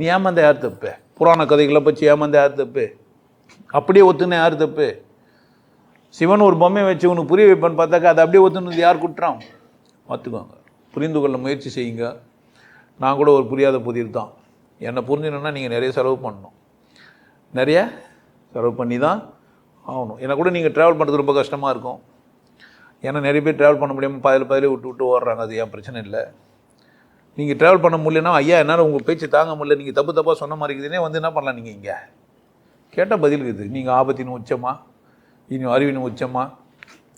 நீ ஏமாந்த யார் தப்பு? புராண கதைகளை பற்றி ஏமாந்த யார் தப்பு? அப்படியே ஒத்துன யார் தப்பு? சிவன் ஒரு பொம்மையை வச்சு உனக்கு புரிய வைப்பான்னு பார்த்தாக்கா அதை அப்படியே ஒத்துனது யார் குற்றம்? பார்த்துக்கோங்க. புரிந்து கொள்ள முயற்சி செய்யுங்க. நான் கூட ஒரு புரியாத புதிர் தான். என்னை புரிஞ்சுக்கணுன்னா நீங்கள் நிறைய செலவு பண்ணணும். நிறைய செலவு பண்ணி தான் ஆகணும். ஏன்னா கூட நீங்கள் ட்ராவல் பண்ணுறது ரொம்ப கஷ்டமாக இருக்கும். ஏன்னா நிறைய பேர் ட்ராவல் பண்ண முடியாமல் பாதியில் பாதியில் விட்டு விட்டு ஓடுறாங்க. அது ஏன் பிரச்சனை இல்லை? நீங்கள் ட்ராவல் பண்ண முடியலன்னா ஐயா என்னால் உங்கள் பேச்சு தாங்க முடியல. நீங்கள் தப்பு தப்பாக சொன்ன மாதிரி இருக்குதுன்னே வந்து என்ன பண்ணலாம் நீங்கள் இங்கே? கேட்டால் பதில் இருக்குது. நீங்கள் ஆபத்தின் உச்சமா? இனி அறிவின் உச்சமா?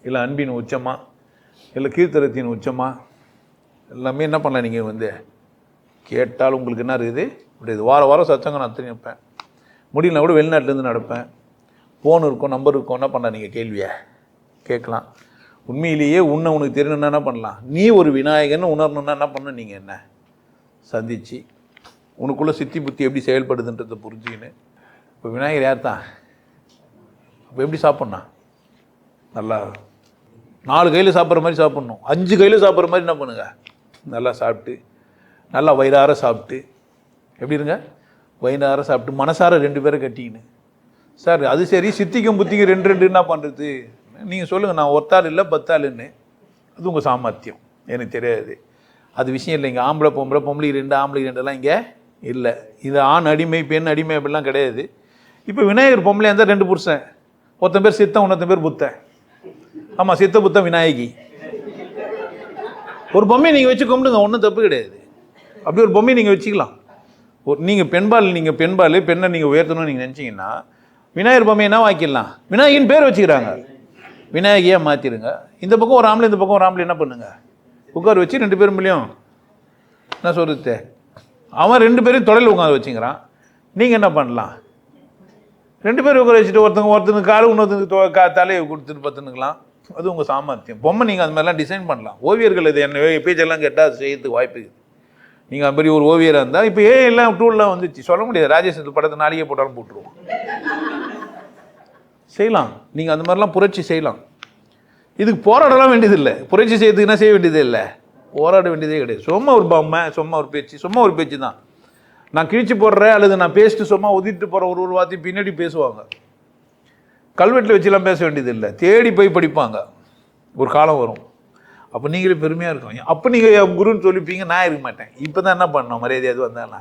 இல்லை அன்பின் உச்சமா? இல்லை கீர்த்தரத்தின் உச்சமா? எல்லாமே என்ன பண்ணலாம் நீங்கள் வந்து? கேட்டால் உங்களுக்கு என்ன இருக்குது? இப்படி இது வார வாரம் சச்சங்கம் நான் நிற்பேன் முடியலனா கூட வெளிநாட்டிலேருந்து நடப்பேன். ஃபோன் இருக்கும் நம்பர் இருக்கும். என்ன பண்ணலாம் நீங்கள் கேள்வியை? கேட்கலாம். உண்மையிலேயே உன்னை உனக்கு தெரியணும்னா என்ன பண்ணலாம்? நீ ஒரு விநாயகன் உணரணும்னா என்ன பண்ண நீங்கள் என்ன? சந்தித்து உனக்குள்ளே சித்தி புத்தி எப்படி செயல்படுதுன்றதை புரிஞ்சுக்கின்னு. இப்போ விநாயகர் யார் தான் அப்போ எப்படி சாப்பிட்ணும் நல்லா நாலு கையில் சாப்பிட்ற மாதிரி சாப்பிட்ணும். அஞ்சு கையில் சாப்பிட்ற மாதிரி என்ன பண்ணுங்க? நல்லா சாப்பிட்டு நல்லா வயிறார சாப்பிட்டு எப்படி இருங்க? வயிறார சாப்பிட்டு மனசார ரெண்டு பேரை கட்டிக்கின்னு. சார் அது சரி சித்திக்கும் புத்திக்கும் ரெண்டு ரெண்டு என்ன பண்ணுறது நீங்கள் சொல்லுங்கள் நான் ஒத்தாள் இல்லை பத்தாளுன்னு. அது உங்கள் சாமர்த்தியம். எனக்கு தெரியாது. அது விஷயம் இல்லை இங்கே ஆம்பளை பொம்பளை பொம்பளை ரெண்டு ஆம்பளை ரெண்டுலாம் இங்கே இல்லை. இது ஆண் அடிமை பெண் அடிமை அப்படிலாம் கிடையாது. இப்போ விநாயகர் பொம்பளையாக இருந்தால் ரெண்டு புருஷன். ஒருத்தன் பேர் சித்தம் இன்னொருத்தன் பேர் புத்தன். ஆமாம் சித்த புத்தன் விநாயகி. ஒரு பொம்மையை நீங்கள் வச்சு கும்பிடுங்க ஒன்றும் தப்பு கிடையாது. அப்படி ஒரு பொம்மையை நீங்கள் வச்சுக்கலாம். ஒரு நீங்கள் பெண்பால் நீங்கள் பெண்பால் பெண்ணை நீங்கள் உயர்த்தணும்னு நீங்கள் நினச்சிங்கன்னா விநாயகர் பொம்மையை என்ன வாக்கிடலாம்? விநாயகின் பேர் வச்சுக்கிறாங்க. விநாயகியாக மாற்றிடுங்க இந்த பக்கம் ஒரு ஆம்பளை இந்த பக்கம் ஒரு ஆம்பளை என்ன பண்ணுங்க? உட்கார வச்சு ரெண்டு பேரும் முடியும் என்ன சொல்கிறது அவன் ரெண்டு பேரையும் தொடையில் உட்கார வச்சுக்கிறான் நீங்கள் என்ன பண்ணலாம்? ரெண்டு பேரும் உட்கார வச்சுட்டு ஒருத்தங்க ஒருத்தனுக்கு காலு இன்னொருத்தனுக்கு கா தலையை கொடுத்துட்டு பார்த்துனுக்கலாம் அது உங்கள் சாமர்த்தியம். பொம்மை நீங்கள் அது மாதிரிலாம் டிசைன் பண்ணலாம். ஓவியர்கள் இது என்ன பேச்செல்லாம் கேட்டால் அது செய்யறதுக்கு வாய்ப்பு இருக்குது நீங்கள் அது மாதிரி ஒரு ஓவியராக இருந்தால் இப்போ ஏன் எல்லாம் டூல்லாம் வந்துச்சு. சொல்ல முடியாது. ராஜேஷ் இந்த படத்தை நாளைக்கே போட்டாலும் போட்டுருவோம். செய்யலாம். நீங்கள் அந்த மாதிரிலாம் புரட்சி செய்யலாம். இதுக்கு போராடலாம் வேண்டியதில்லை. புரட்சி செய்யறதுக்கு என்ன செய்ய வேண்டியதே இல்லை. போராட வேண்டியதே கிடையாது. சும்மா ஒரு பொம்மை சும்மா ஒரு பேச்சு சும்மா ஒரு பேச்சு தான். நான் கிழிச்சு போடுறேன் அல்லது நான் பேசிட்டு சும்மா ஒதிட்டு போகிற ஒரு ஒரு வார்த்தையும் பின்னாடி பேசுவாங்க. கல்வெட்டில் வச்சுலாம் பேச வேண்டியதில்லை தேடி போய் படிப்பாங்க. ஒரு காலம் வரும். அப்போ நீங்களே பெருமையாக இருக்கும் அப்போ நீங்கள் என் குருன்னு சொல்லிப்பீங்க நான் இருக்க மாட்டேன். இப்போ தான் என்ன பண்ணோம் மரியாதையாவது வந்தானா?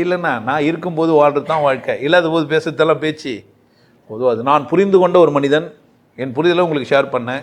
இல்லைண்ணா நான் இருக்கும்போது வாழ்றது தான் வாழ்க்கை. இல்லாத போது பேசுறதெல்லாம் பேச்சு. பொதுவாக அது. நான் புரிந்து கொண்ட ஒரு மனிதன் என் புரிதலை உங்களுக்கு ஷேர் பண்ணேன்.